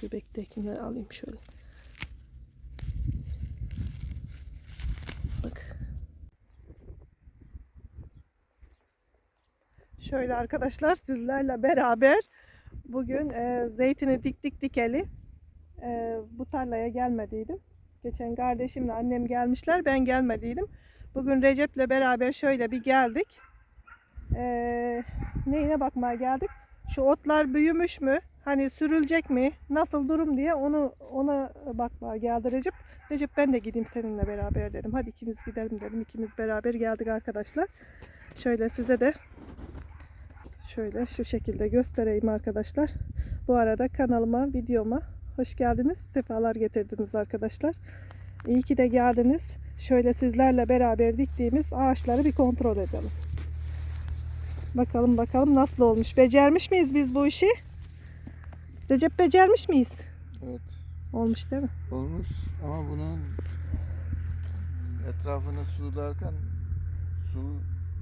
Göbektekileri alayım şöyle. Bak. Şöyle arkadaşlar sizlerle beraber bugün e, zeytini diktik dikeli e, bu tarlaya gelmediydim. Geçen kardeşimle annem gelmişler ben gelmediydim. Bugün Recep'le beraber şöyle bir geldik. E, neyine bakmaya geldik. Şu otlar büyümüş mü? Hani sürülecek mi? Nasıl durum diye onu ona bakmaya geldi Recep. Recep ben de gideyim seninle beraber dedim. Hadi ikimiz gidelim dedim. İkimiz beraber geldik arkadaşlar. Şöyle size de şöyle şu şekilde göstereyim arkadaşlar. Bu arada kanalıma, videoma hoş geldiniz. Sefalar getirdiniz arkadaşlar. İyi ki de geldiniz. Şöyle sizlerle beraber diktiğimiz ağaçları bir kontrol edelim. Bakalım bakalım nasıl olmuş. Becermiş miyiz biz bu işi? Recep becermiş miyiz? Evet Olmuş değil mi? olmuş ama bunun etrafını sularken su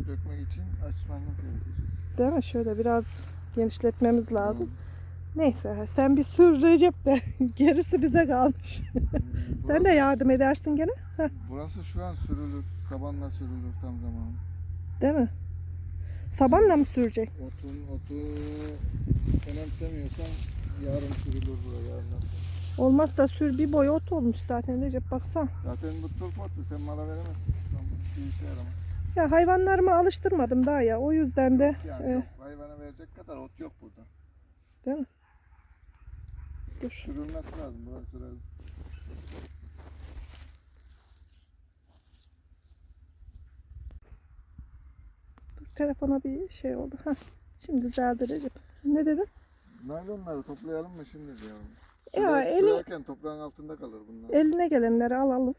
dökmek için açmanız gerekir. Değil mi? Şöyle biraz genişletmemiz lazım. Neyse sen bir sür Recep de gerisi bize kalmış. Sen de yardım edersin gene. Heh, Burası şu an sürülür. Sabanla sürülür tam zamanı. değil mi? Sabanla mı sürecek? Otun otu önemsemiyorsan yarın sürülür buraya sonra. Olmazsa sür bir boy ot olmuş zaten Recep baksana. Zaten bu turp otu sen mala veremezsin. Tam bir işe yaramaz. Ya hayvanlarımı alıştırmadım daha ya. O yüzden de Yani e, yok, hayvana verecek kadar ot yok burada. değil mi? Dur. Sürülmesi lazım. Burası sürülür. dur. Telefona bir şey oldu. Heh. Şimdi düzeldi Recep. Ne dedin? Naylonları toplayalım mı şimdi diyorum. Ya eli- Sürerken toprağın altında kalır bunlar. Eline gelenleri alalım.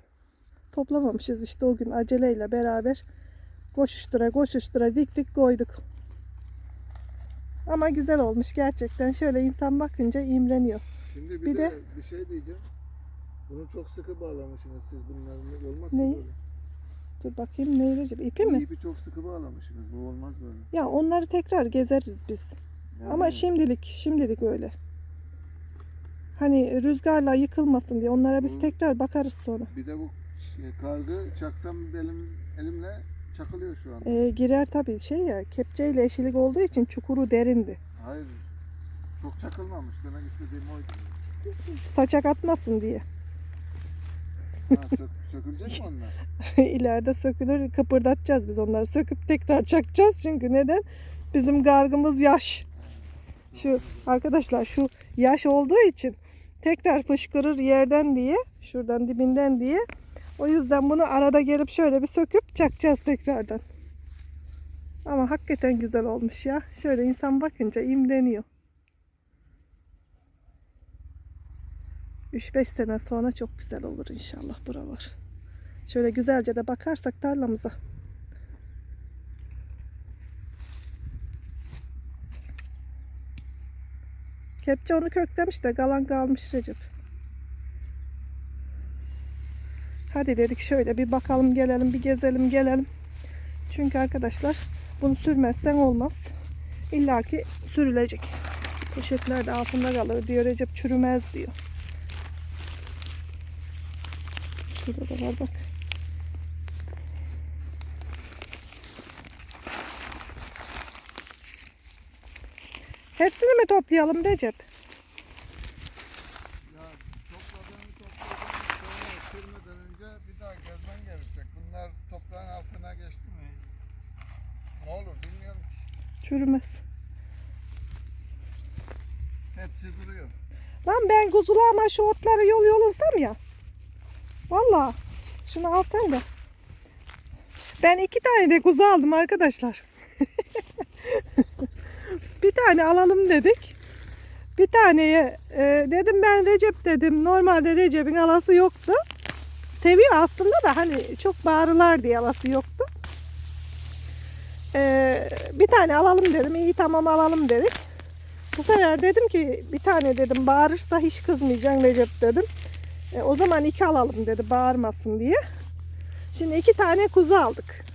Toplamamışız işte o gün aceleyle beraber koşuştura koşuştura diktik koyduk. Ama güzel olmuş gerçekten. Şöyle insan bakınca imreniyor. Şimdi bir, Bir de, bir şey diyeceğim. Bunu çok sıkı bağlamışsınız siz bunları. Olmaz Neyi? ki böyle. Dur bakayım Recep? İpi Bu mi? ipi çok sıkı bağlamışsınız. Bu olmaz böyle. Ya onları tekrar gezeriz biz. Yani Ama şimdilik, şimdilik öyle. Hani rüzgarla yıkılmasın diye onlara biz Bu- tekrar bakarız sonra. Bir de bu şey, kargı çaksam elim, elimle çakılıyor şu an. Ee, girer tabii şey ya kepçeyle eşilik olduğu için çukuru derindi. Hayır. Çok çakılmamış. Demek istediğim oydu. Saçak atmasın diye. Ha, sök, sökülecek mi onlar? İleride sökülür kıpırdatacağız biz onları. Söküp tekrar çakacağız çünkü neden? Bizim gargımız yaş. Şu arkadaşlar şu yaş olduğu için tekrar fışkırır yerden diye şuradan dibinden diye. O yüzden bunu arada gelip şöyle bir söküp çakacağız tekrardan. Ama hakikaten güzel olmuş ya. Şöyle insan bakınca imreniyor. 3-5 sene sonra çok güzel olur inşallah buralar. Şöyle güzelce de bakarsak tarlamıza. Kepçe onu köklemiş de galan kalmış Recep. Hadi dedik şöyle bir bakalım gelelim bir gezelim gelelim. Çünkü arkadaşlar bunu sürmezsen olmaz. İlla ki sürülecek. Poşetler de altında kalır diyor Recep çürümez diyor. Şurada da var bak. Hepsini mi toplayalım Recep? Ya topladığını topladığını sonra sürmeden önce bir daha gezmen gerekecek. Bunlar toprağın altına geçti mi? Ne olur bilmiyorum ki. Çürümez. Hepsi duruyor. Lan ben kuzulağıma şu otları yol yolasam ya. Valla. Şunu al sen de. Ben iki tane de kuzu aldım arkadaşlar. bir tane alalım dedik. Bir taneye e, dedim ben Recep dedim. Normalde Recep'in alası yoktu. Seviyor aslında da hani çok bağırılar diye alası yoktu. E, bir tane alalım dedim. İyi tamam alalım dedik. Bu sefer dedim ki bir tane dedim bağırırsa hiç kızmayacaksın Recep dedim. E, o zaman iki alalım dedi bağırmasın diye. Şimdi iki tane kuzu aldık.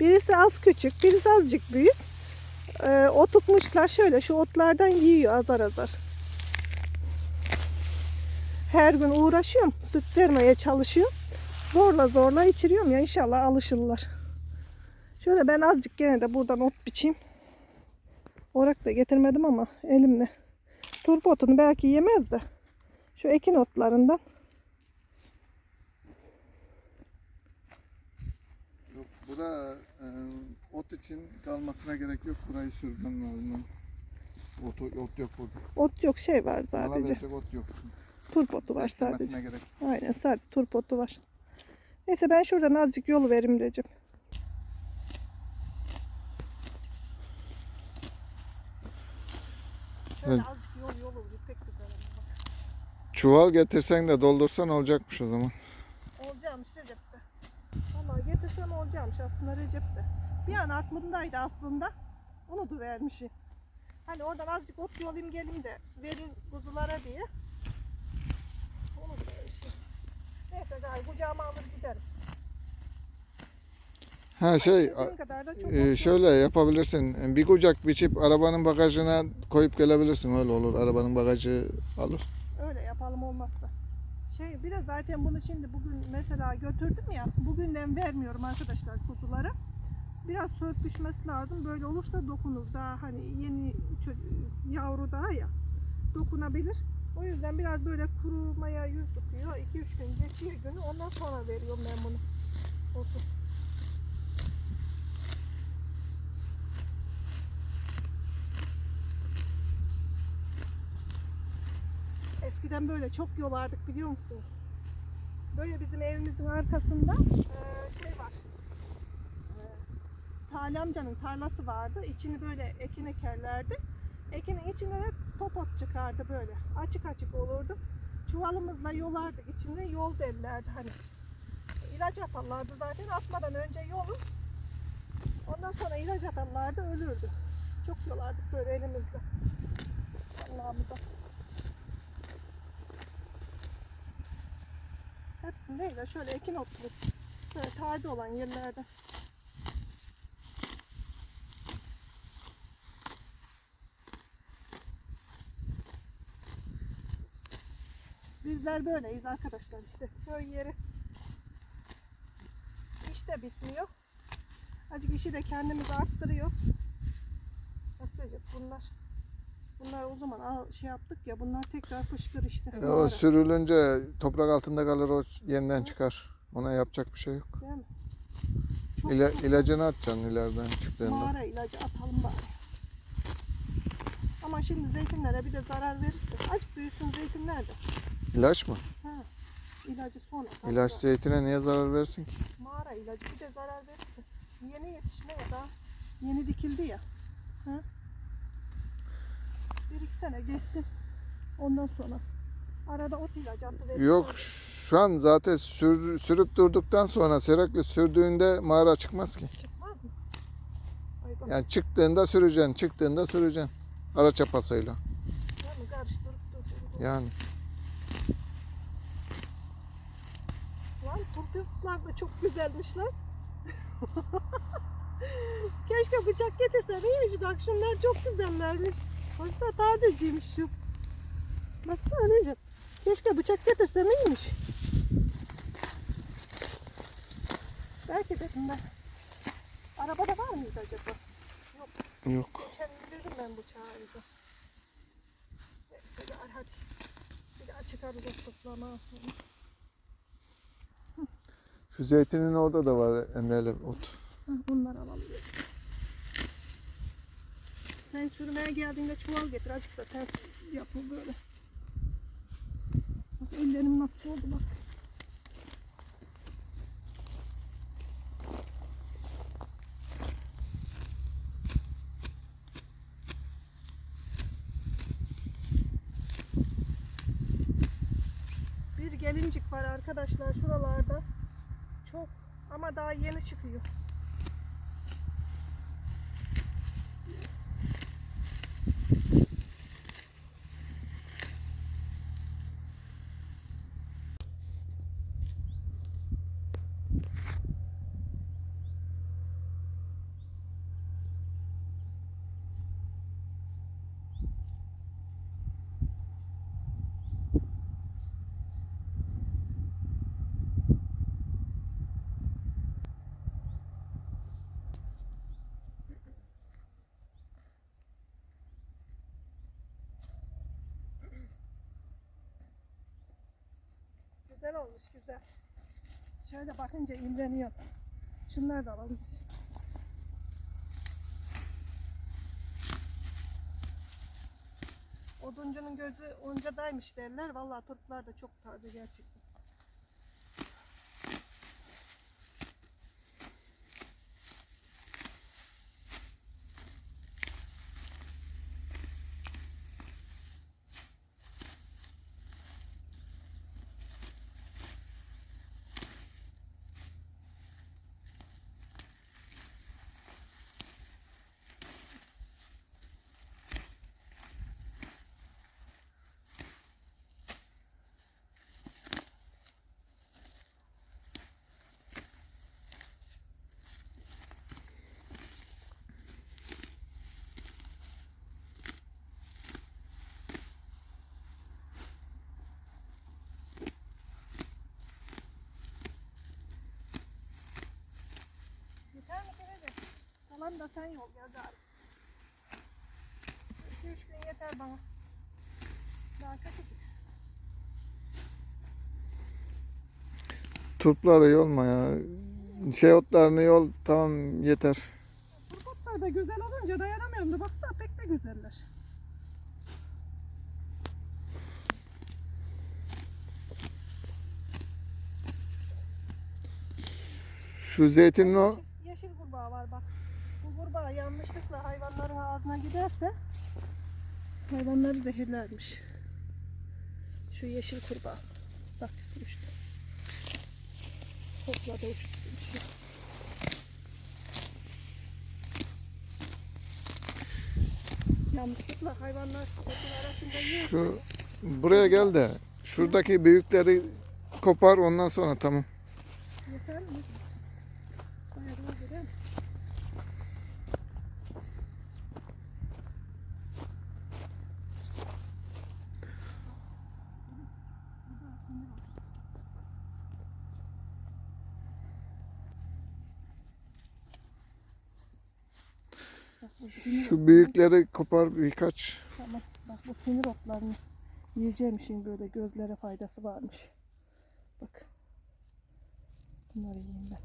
Birisi az küçük, birisi azıcık büyük. E, o tutmuşlar şöyle şu otlardan yiyor azar azar. her gün uğraşıyorum. Süt vermeye çalışıyorum. Zorla zorla içiriyorum ya inşallah alışırlar. Şöyle ben azıcık gene de buradan ot biçeyim. Orak da getirmedim ama elimle. Turp otunu belki yemez de. Şu ekin otlarından. Yok, bura e, ot için kalmasına gerek yok. Burayı sürmem lazım. Ot, ot yok burada. Ot yok şey var sadece. verecek ot yok. Turp otu var sadece. Gerek. Aynen sadece turp otu var. Neyse ben şuradan azıcık yolu vereyim Recep. Azıcık yol yol. Çuval getirsen de doldursan olacakmış o zaman. Olacakmış Recep'te. Vallahi getirsem olacakmış aslında Recep'te. Bir an aklımdaydı aslında. Onu da vermişim. Hani oradan azıcık ot yolayım geleyim de verin kuzulara diye. Onu da vermişim. Neyse gayet kucağıma alır giderim. Ha şey e, şöyle yapabilirsin. Bir kucak biçip arabanın bagajına koyup gelebilirsin. Öyle olur. Arabanın bagajı alır. Öyle yapalım olmazsa. Şey bir de zaten bunu şimdi bugün mesela götürdüm ya. Bugünden vermiyorum arkadaşlar kutuları. Biraz sörpüşmesi lazım. Böyle olursa dokunur. Daha hani yeni yavru daha ya. Dokunabilir. O yüzden biraz böyle kurumaya yüz tutuyor. 2-3 gün geçiyor günü. Ondan sonra veriyorum ben bunu. Otu. Eskiden böyle çok yolardık biliyor musunuz? Böyle bizim evimizin arkasında. Eee, Salih amcanın tarlası vardı. İçini böyle ekin ekerlerdi. Ekinin içinde de topot çıkardı böyle. Açık açık olurdu. Çuvalımızla yolardık. İçinde yol derlerdi hani. İlaç atarlardı zaten. Atmadan önce yolu. Ondan sonra ilaç atarlardı ölürdü. Çok yolardık böyle elimizle. Allah'ımıza. Hepsinde de şöyle ekin otlu. Böyle tarde olan yerlerde. Bizler böyleyiz arkadaşlar işte. Köy yeri. İş de bitmiyor. Acık işi de kendimiz arttırıyor. Bak Recep bunlar. Bunlar o zaman al, şey yaptık ya bunlar tekrar fışkır işte. E, o sürülünce toprak altında kalır o yeniden çıkar. Ona yapacak bir şey yok. Değil mi? Çok İla, ilacını atacaksın ileriden çıktığında. mağara ilacı atalım bari. Ama şimdi zeytinlere bir de zarar verirse. Aç büyüsün zeytinler de. İlaç mı? Ha. İlacı sonra. İlaç Hatta zeytine niye zarar versin ki? Mağara ilacı bir de zarar verirse. Yeni yetişme ya da yeni dikildi ya. Ha? Bir iki sene geçsin. Ondan sonra. Arada ot ilacı atı Yok şu an zaten sür, sürüp durduktan sonra sürekli sürdüğünde mağara çıkmaz ki. Çıkmaz mı? Ay bak Yani çıktığında süreceksin, çıktığında süreceksin. Ara çapasıyla. mi? Karıştırıp dur. Yani. Lan turplar da çok güzelmişler. Keşke bıçak getirsen iyiymiş bak şunlar çok güzellermiş. Baksana tazeciymiş şu. Baksana Necip. Keşke bıçak getirsen iyiymiş. Belki dedim ben. Arabada var mıydı acaba? Yok. Geçen indirdim ben bıçağı evde. Hadi. Bir daha çıkarız o toplama. Şu zeytinin orada da var endele ot. Hı, Bunları alalım. Sen sürmeye geldiğinde çuval getir. Azıcık da ters yapıl böyle. Bak ellerim nasıl oldu bak. Bir gelincik var arkadaşlar şuralarda. Çok ama daha yeni çıkıyor. Güzel olmuş güzel. Şöyle bakınca imreniyor. Şunları da alalım. Oduncunun gözü oncadaymış derler. Vallahi turplar da çok taze gerçekten. Yeter mi Kerece? Kalan da sen yol. İki üç gün yeter bana. Daha kaç? Turpları yolma ya. Şey otlarını yol tamam yeter. Turpotlar da güzel olunca dayanamıyorum da baksana pek de güzeller. Şu zeytinin o Yeşil, yeşil kurbağa var bak. Kurbağa yanlışlıkla hayvanların ağzına giderse hayvanları zehirlermiş. Şu yeşil kurbağa. Bak uçtu. Hopladı uçtu. şey. Yanlışlıkla hayvanlar arasında yiyor. şu buraya gel de şuradaki büyükleri kopar ondan sonra tamam. Yeter mi? Bayağı da güzel. Bak bu sinir Şu büyükleri kopar birkaç. Tamam. Bak bu sinir otlarını yiyeceğimişin böyle gözlere faydası varmış. Bak. Bunları yiyeyim ben.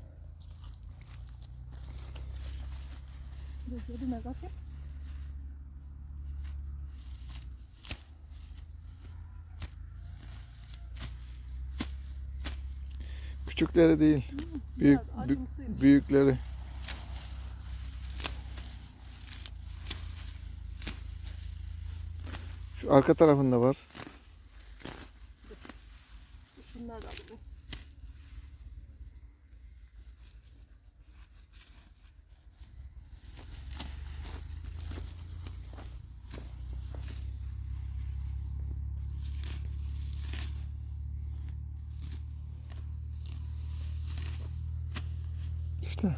Gözlerime bakayım. Küçükleri değil. Büyük büyükleri. Şu arka tarafında var. Şunlar da alayım. İşte.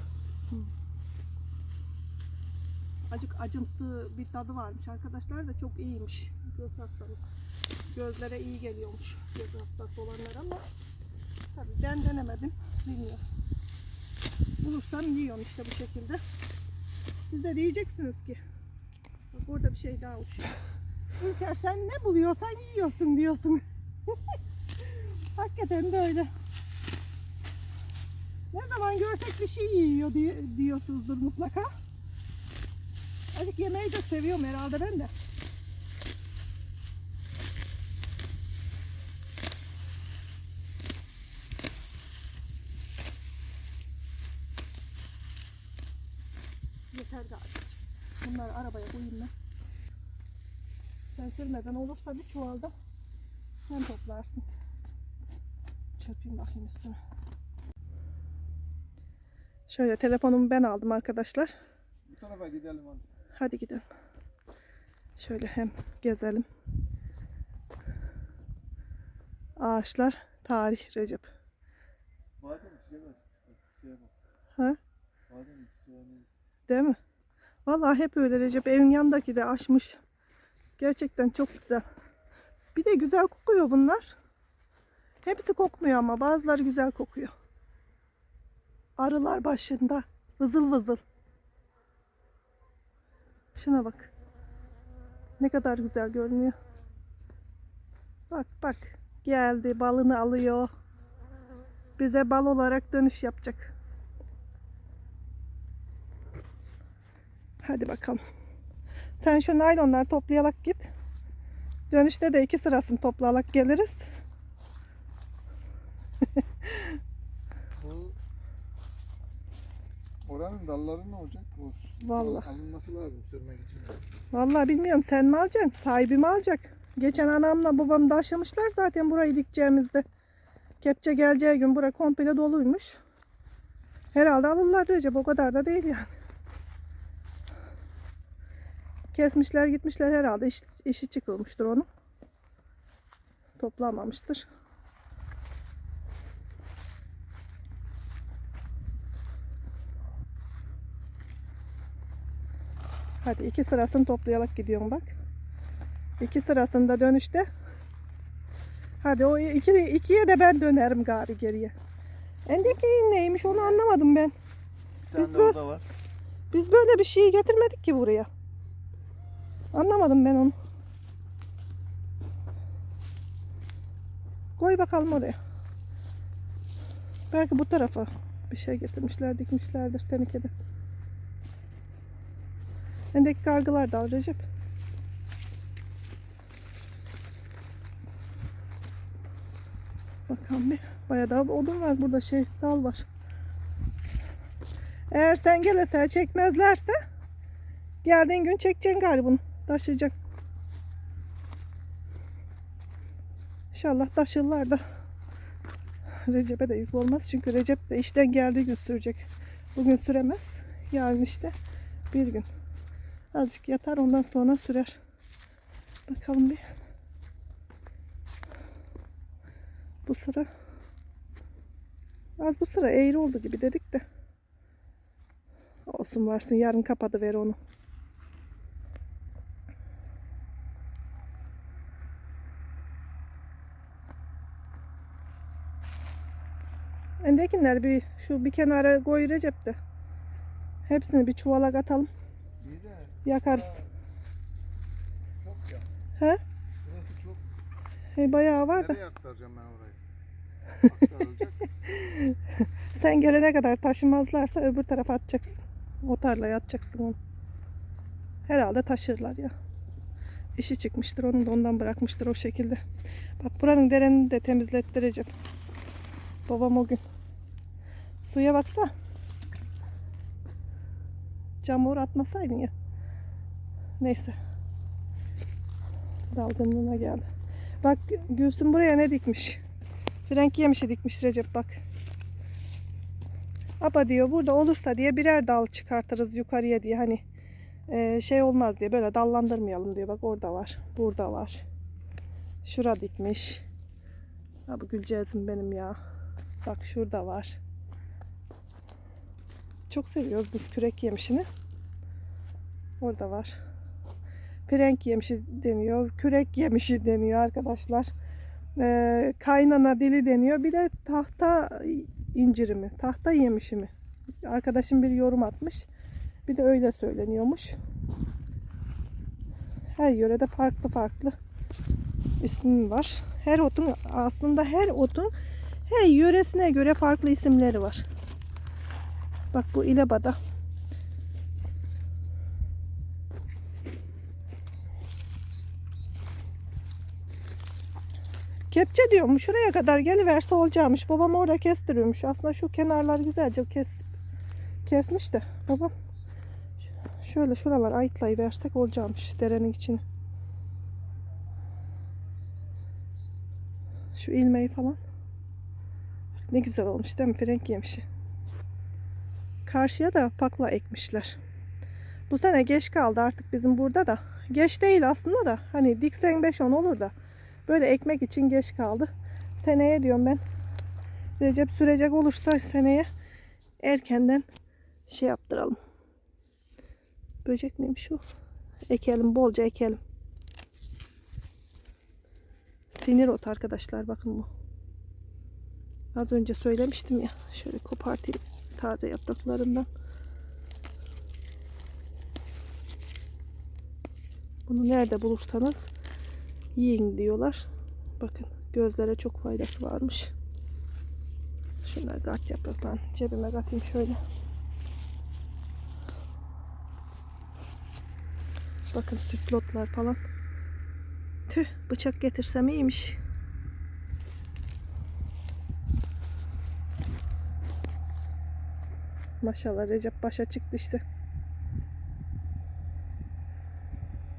Acık acımsı bir tadı varmış arkadaşlar da çok iyiymiş. Göz hastalık. Gözlere iyi geliyormuş göz hastası olanlar ama tabii ben denemedim. Bilmiyorum. Bulursam yiyorum işte bu şekilde. Siz de diyeceksiniz ki bak burada bir şey daha uçuyor. Ülker sen ne buluyorsan yiyorsun diyorsun. Hakikaten de öyle. Ne zaman görsek bir şey yiyor diye, diyorsunuzdur mutlaka. Azıcık yemeği de seviyorum herhalde ben de. Yeter galiba. Bunları arabaya koyayım ben. Sen sürmeden olursa bir çuvalda sen toplarsın. Çırpayım bakayım üstüne. Şöyle telefonumu ben aldım arkadaşlar. Bu tarafa gidelim hadi. Hadi gidelim. Şöyle hem gezelim. Ağaçlar tarih Recep. Badem. Şeye bak. Ha? Badem çiçeğini. Değil mi? Vallahi hep öyle Recep. Evin yanındaki de açmış. Gerçekten çok güzel. Bir de güzel kokuyor bunlar. Hepsi kokmuyor ama bazıları güzel kokuyor. Arılar başında. Vızıl vızıl. Şuna bak. Ne kadar güzel görünüyor. Bak bak. Geldi balını alıyor. bize bal olarak dönüş yapacak. Hadi bakalım. Sen şu naylonları toplayarak git. Dönüşte de iki sırasını toplayarak geliriz. Bu oranın dalları ne olacak? Bu Vallahi. alınması lazım sürmek için. Vallahi bilmiyorum sen mi alacaksın? Sahibi mi alacak? Geçen anamla babam taşımışlar zaten burayı dikeceğimizde. Kepçe geleceği gün bura komple doluymuş. Herhalde alırlar Recep o kadar da değil yani. Kesmişler gitmişler herhalde iş, işi çıkılmıştır onun. Toplanmamıştır. Hadi iki sırasını toplayarak gidiyorum bak. İki sırasında dönüşte. Hadi o iki, ikiye de ben dönerim gari geriye. Endeki neymiş onu anlamadım ben. Bir Biz orada var. Biz böyle bir şey getirmedik ki buraya. Anlamadım ben onu. Koy bakalım oraya. Belki bu tarafa bir şey getirmişler, dikmişlerdir tenekede. Endeki kargılar da Recep. Bakalım bir. Bayağı da odun var burada şey dal var. Eğer sen gelirse çekmezlerse geldiğin gün çekeceksin galiba bunu. Taşıyacak. İnşallah taşırlar da Recep'e de yük olmaz. Çünkü Recep de işten geldiği gün sürecek. Bugün süremez. Yarın işte bir gün. Azıcık yatar ondan sonra sürer. Bakalım bir. Bu sıra az bu sıra eğri oldu gibi dedik de. Olsun varsın yarın kapadı ver onu. Endekinler bir şu bir kenara koy Recep de. Hepsini bir çuvala katalım. Yakarız. çok ya. He? Burası çok. Hey bayağı var da. Nereye aktaracağım ben orayı? Sen gelene kadar taşımazlarsa öbür tarafa atacaksın. O tarlaya atacaksın onu. Herhalde taşırlar ya. İşi çıkmıştır. Onu da ondan bırakmıştır o şekilde. Bak buranın derenini de temizlettireceğim. Babam o gün. Suya baksa. Camur atmasaydın ya. Neyse. Dalgınlığına geldi. Bak Gülsüm buraya ne dikmiş? Frenk yemişi dikmiş Recep bak. Apa diyor burada olursa diye birer dal çıkartırız yukarıya diye hani e, şey olmaz diye böyle dallandırmayalım diyor. Bak orada var. Burada var. Şura dikmiş. Ha bu Gülcezim benim ya. Bak şurada var. Çok seviyoruz biz kürek yemişini. Orada var. Prenk yemişi deniyor. Kürek yemişi deniyor arkadaşlar. Ee, kaynana dili deniyor. Bir de tahta inciri mi? Tahta yemişi mi? Arkadaşım bir yorum atmış. Bir de öyle söyleniyormuş. Her yörede farklı farklı ismi var. Her otun aslında her otun her yöresine göre farklı isimleri var. Bak bu ilebada. Kepçe diyorum şuraya kadar geliverse olacakmış. Babam orada kestiriyormuş. Aslında şu kenarlar güzelce kes, kesmiş de babam şöyle şuralar ayıtlayıversek olacakmış derenin içine. Şu ilmeği falan. Ne güzel olmuş değil mi? Frenk yemişi. Karşıya da pakla ekmişler. Bu sene geç kaldı artık bizim burada da. Geç değil aslında da. Hani diksen 5-10 olur da. Böyle ekmek için geç kaldı. Seneye diyorum ben. Recep sürecek olursa seneye erkenden şey yaptıralım. Böcek miymiş o? Ekelim bolca ekelim. Sinir ot arkadaşlar bakın bu. Az önce söylemiştim ya. Şöyle kopartayım taze yapraklarından. Bunu nerede bulursanız yiyin diyorlar. Bakın gözlere çok faydası varmış. Şunları kart yapraktan cebime katayım şöyle. Bakın sütlotlar falan. Tüh bıçak getirsem iyiymiş. Maşallah Recep başa çıktı işte.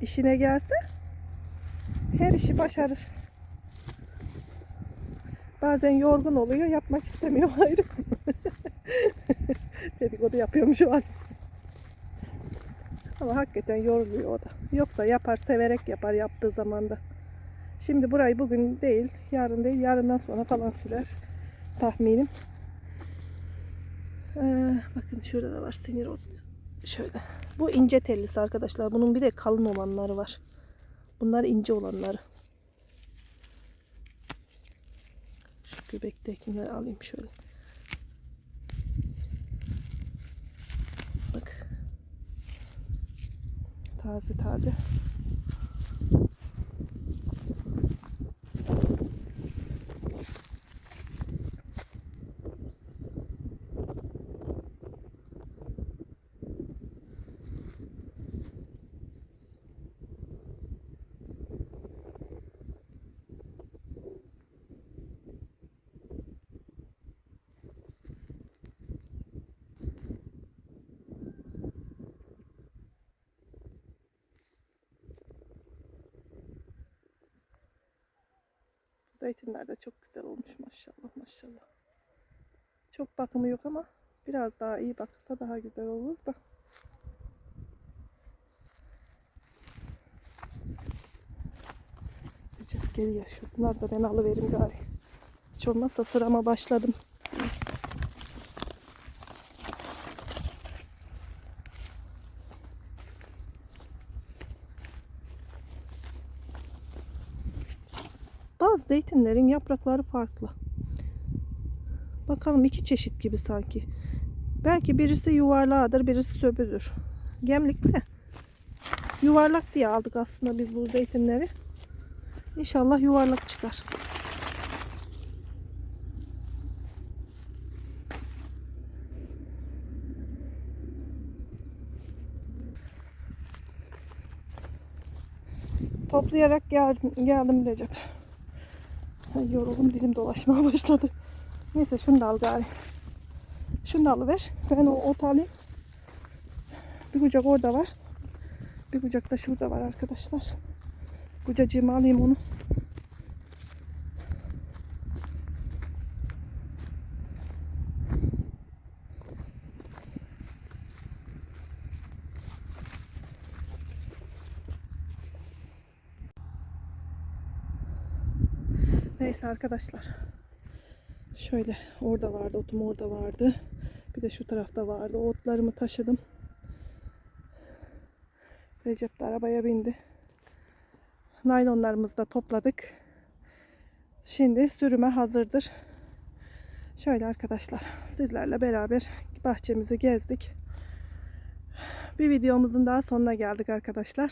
İşine gelse her işi başarır. Bazen yorgun oluyor, yapmak istemiyor ayrı. Dedikodu yapıyorum şu an. Ama hakikaten yoruluyor o da. Yoksa yapar, severek yapar yaptığı zaman da. Şimdi burayı bugün değil, yarın değil, yarından sonra falan sürer tahminim. Ee, bakın şurada da var sinir ot. Şöyle. Bu ince tellisi arkadaşlar. Bunun bir de kalın olanları var. Bunlar ince olanları. Şu göbektekileri alayım şöyle. Bak. Taze taze. Zeytinler de çok güzel olmuş maşallah maşallah. Çok bakımı yok ama biraz daha iyi bakılsa daha güzel olur da. Recep geliyor. Şunlar da ben alıverim gari. Hiç olmazsa sırama başladım. Zeytinlerin yaprakları farklı. Bakalım iki çeşit gibi sanki. Belki birisi yuvarlağıdır, birisi söbüdür. Gemlik mi? Yuvarlak diye aldık aslında biz bu zeytinleri. İnşallah yuvarlak çıkar. Toplayarak geldim, geldim Recep. Ay, yoruldum dilim dolaşmaya başladı. Neyse şunu da al gari. Şunu da alıver. Ben o ot alayım. Bir kucak orada var. Bir kucak da şurada var arkadaşlar. Kucacığımı alayım onu. Neyse arkadaşlar. Şöyle orada vardı, otum orada vardı. Bir de şu tarafta vardı. Otlarımı taşıdım. Recep de arabaya bindi. Naylonlarımızı da topladık. Şimdi sürüme hazırdır. Şöyle arkadaşlar sizlerle beraber bahçemizi gezdik. Bir videomuzun daha sonuna geldik arkadaşlar.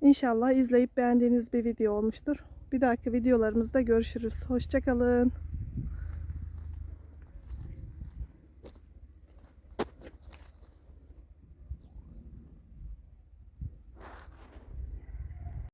İnşallah izleyip beğendiğiniz bir video olmuştur. Bir dahaki videolarımızda görüşürüz. Hoşçakalın.